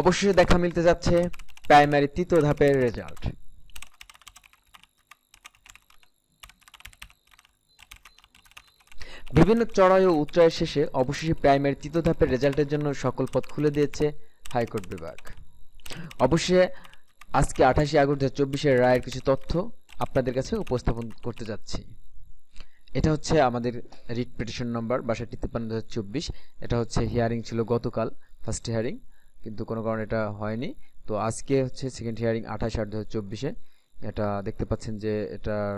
অবশেষে দেখা মিলতে যাচ্ছে প্রাইমারি তৃতীয় ধাপের রেজাল্ট। বিভিন্ন চড়াই ও উচ্চায়ের শেষে অবশেষে প্রাইমারি তৃতীয় ধাপের রেজাল্টের জন্য সকল পথ খুলে দিয়েছে হাইকোর্ট বিভাগ। অবশ্যই আজকে আঠাশে আগস্ট দু চব্বিশের রায়ের কিছু তথ্য আপনাদের কাছে উপস্থাপন করতে যাচ্ছি। এটা হচ্ছে আমাদের রিট পিটিশন নম্বর, বাষট্টি তিপ্পান্ন এটা হচ্ছে হিয়ারিং ছিল গতকাল ফার্স্ট হিয়ারিং কিন্তু কোনো কারণে এটা হয়নি। তো আজকে হচ্ছে সেকেন্ড হিয়ারিং আঠাশ আট দু চব্বিশে। এটা দেখতে পাচ্ছেন যে এটার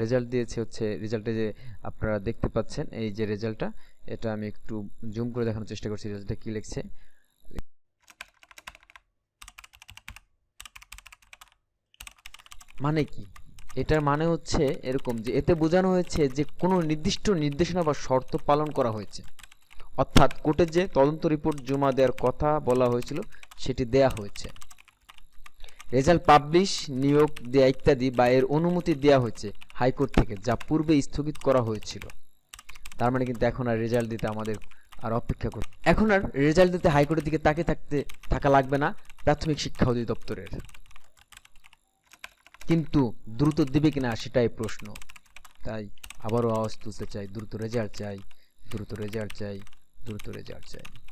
রেজাল্ট দিয়েছে হচ্ছে রেজাল্টে যে আপনারা দেখতে পাচ্ছেন এই যে রেজাল্টটা এটা আমি একটু জুম করে দেখানোর চেষ্টা করছি রেজাল্টটা কী লিখছে। মানে কি? এটার মানে হচ্ছে এরকম যে, এতে বোঝানো হয়েছে যে কোনো নির্দিষ্ট নির্দেশনা বা শর্ত পালন করা হয়েছে। অর্থাৎ কোর্টে যে তদন্ত রিপোর্ট জমা দেওয়ার কথা বলা হয়েছিল, সেটি দেয়া হয়েছে। রেজাল্ট পাবলিশ, নিয়োগ দেয়া ইত্যাদি বা এর অনুমতি দেওয়া হয়েছে হাইকোর্ট থেকে, যা পূর্বে স্থগিত করা হয়েছিল। তার মানে কিন্তু এখন আর রেজাল্ট দিতে আমাদের আর অপেক্ষা করতে এখন আর রেজাল্ট দিতে হাইকোর্টের দিকে তাকে থাকতে, থাকা লাগবে না প্রাথমিক শিক্ষা অধিদপ্তরের। কিন্তু দ্রুত দিবে কিনা সেটাই প্রশ্ন। তাই আবারও আওয়াজ তুলতে চাই, দ্রুত রেজাল্ট চাই, দ্রুত রেজাল্ট চাই। দ্রুত রেজাল্ট চাই।